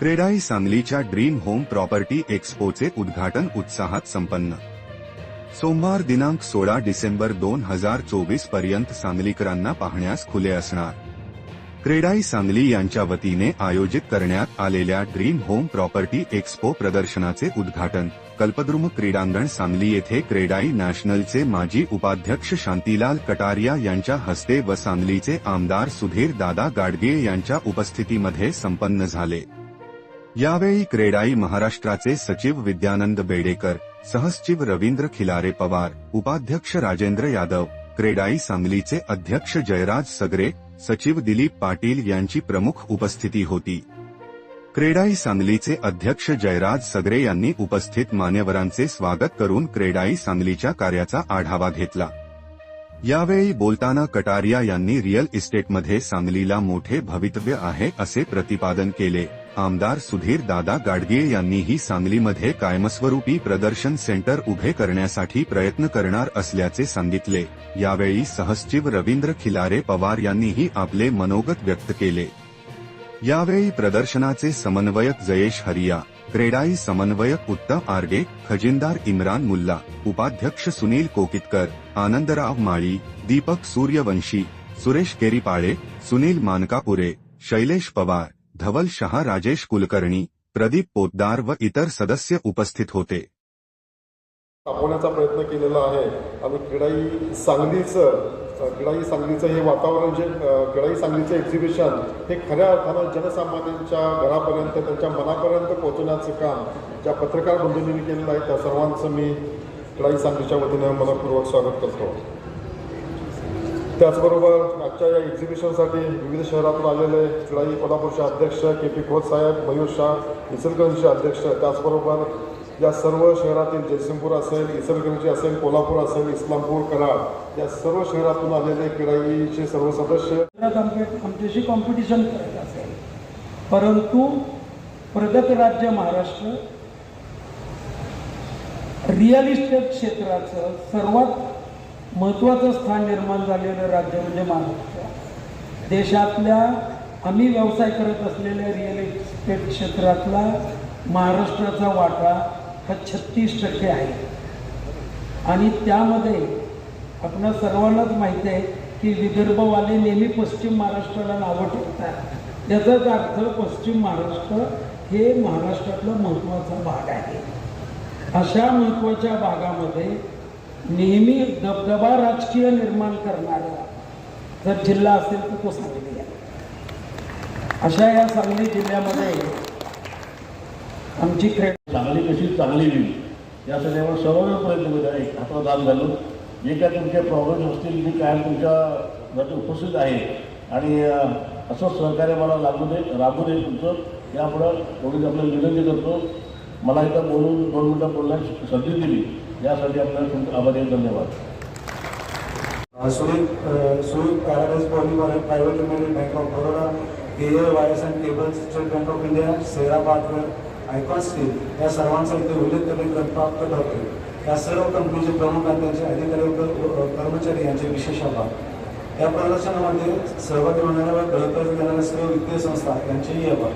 क्रेडाई सांगलीच्या dream home property एक्स्पोचे उद्घाटन उत्साहात संपन्न. सोमवार दिनांक सोळा डिसेंबर दोन हजार चोवीसपर्यंत सांगलीकरांना पाहण्यास खुले असणार. क्रेडाई सांगली यांच्या वतीने आयोजित करण्यात आलेल्या ड्रीम होम प्रॉपर्टी एक्स्पो प्रदर्शनाचे उद्घाटन कल्पद्रुम क्रीडांगण सांगली येथे क्रेडाई नॅशनलचे माजी उपाध्यक्ष शांतीलाल कटारिया यांच्या हस्ते व सांगलीचे आमदार सुधीर दादा गाडगे यांच्या उपस्थितीमध्ये संपन्न झाले. यावेळी क्रेडाई महाराष्ट्राचे सचिव विद्यानंद बेडेकर सहसचिव रवींद्र खिलारे पवार उपाध्यक्ष राजेंद्र यादव क्रेडाई सांगलीचे अध्यक्ष जयराज सगरे सचिव दिलीप पाटील यांची प्रमुख उपस्थिती होती. क्रेडाई सांगलीचे अध्यक्ष जयराज सगरे यांनी उपस्थित मान्यवरांचे स्वागत करून क्रेडाई सांगलीच्या कार्याचा आढावा घेतला. यावेळी बोलताना कटारिया यांनी रिअल इस्टेटमध्ये सांगलीला मोठे भवितव्य आहे असे प्रतिपादन केले. आमदार सुधीर दादा गाडगे यांनीही सांगलीमध्ये कायमस्वरूपी प्रदर्शन सेंटर उभे करण्यासाठी प्रयत्न करणार असल्याचे सांगितले. यावेळी सहसचिव रवींद्र खिलारे पवार यांनीही आपले मनोगत व्यक्त केले. यावेळी प्रदर्शनाचे समन्वयक जयेश हरिया क्रेडाई समन्वयक उत्तम आर्गे खजिनदार इम्रान मुल्ला उपाध्यक्ष सुनील कोकितकर आनंदराव माळी दीपक सूर्यवंशी सुरेश केरीपाळे सुनील मानकापुरे शैलेश पवार धवल शहा राजेश कुलकर्णी प्रदीप पोतदार व इतर सदस्य उपस्थित होते. तापवण्याचा प्रयत्न केलेला आहे. आणि क्रीडाई सांगलीचं किडाई क्रीडाई सांगलीचं हे वातावरण जे किडाई क्रीडाई सांगलीचं एक्झिबिशन हे खऱ्या अर्थानं जनसामान्यांच्या घरापर्यंत त्यांच्या मनापर्यंत पोहोचवण्याचं काम ज्या पत्रकार बंधूंनी केलेलं आहे त्या सर्वांचं मी क्रीडाई सांगलीच्या वतीनं मनपूर्वक स्वागत करतो. त्याचबरोबर आजच्या या एक्झिबिशनसाठी विविध शहरातून आलेले क्रीडाई कोल्हापूरचे अध्यक्ष के पी खोत साहेब मयूर शाह इचलकरंजीचे अध्यक्ष त्याचबरोबर या सर्व शहरातील जयसिंगपूर असेल इचलकरंजी असेल कोल्हापूर असेल इस्लामपूर कराड या सर्व शहरातून आलेले क्रीडाईचे सर्व सदस्य. आमच्याशी कॉम्पिटिशन करत असेल. परंतु प्रगत राज्य महाराष्ट्र रिअल इस्टेट क्षेत्राचं सर्वात महत्त्वाचं स्थान निर्माण झालेलं राज्य म्हणजे महाराष्ट्र. देशातल्या आम्ही व्यवसाय करत असलेल्या रिअल इस्टेट क्षेत्रातला महाराष्ट्राचा वाटा हा छत्तीस टक्के आहे. आणि त्यामध्ये आपण सर्वांनाच माहिती आहे की विदर्भवाले नेहमी पश्चिम महाराष्ट्राला नावं ठेवतात. याचाच अर्थ पश्चिम महाराष्ट्र हे महाराष्ट्रातला महत्त्वाचा भाग आहे. अशा महत्त्वाच्या भागामध्ये नेहमी दबदबा राजकीय निर्माण करणारा जर जिल्हा असेल तर तो सांगली आहे. अशा या सांगली जिल्ह्यामध्ये आमची क्रेड चांगली कशी? चांगली येईल या सगळ्यावर सर्व प्रयत्न करूया आहे हातावर दान घालून जे काय तुमचे प्रॉब्लेम असतील ते काय तुमच्या साठी उपस्थित आहे. आणि असं सहकार्य मला लागू दे राबू दे तुमचं. यापुढं एवढीच आपल्याला विनंती करतो. मला इथं बोलून दोन मिनटं बोलण्याची संधी दिली. यासाठी आपल्याला तुमचं आभारी आहे. धन्यवाद. Sunil Sunil paradise polymer private limited bank of Baroda air wires and cables state bank of India Cera Patkar icon steel या सर्वांचा इथे उल्लेख करणे प्राप्त करतो या सर्व कंपनीचे प्रमुख आणि त्यांचे अधिकारी कर्मचारी यांचे विशेष आभार. या प्रदर्शनामध्ये सहभागी होणाऱ्या व गळकर्ज देणाऱ्या सर्व वित्तीय संस्था यांचेही आभार.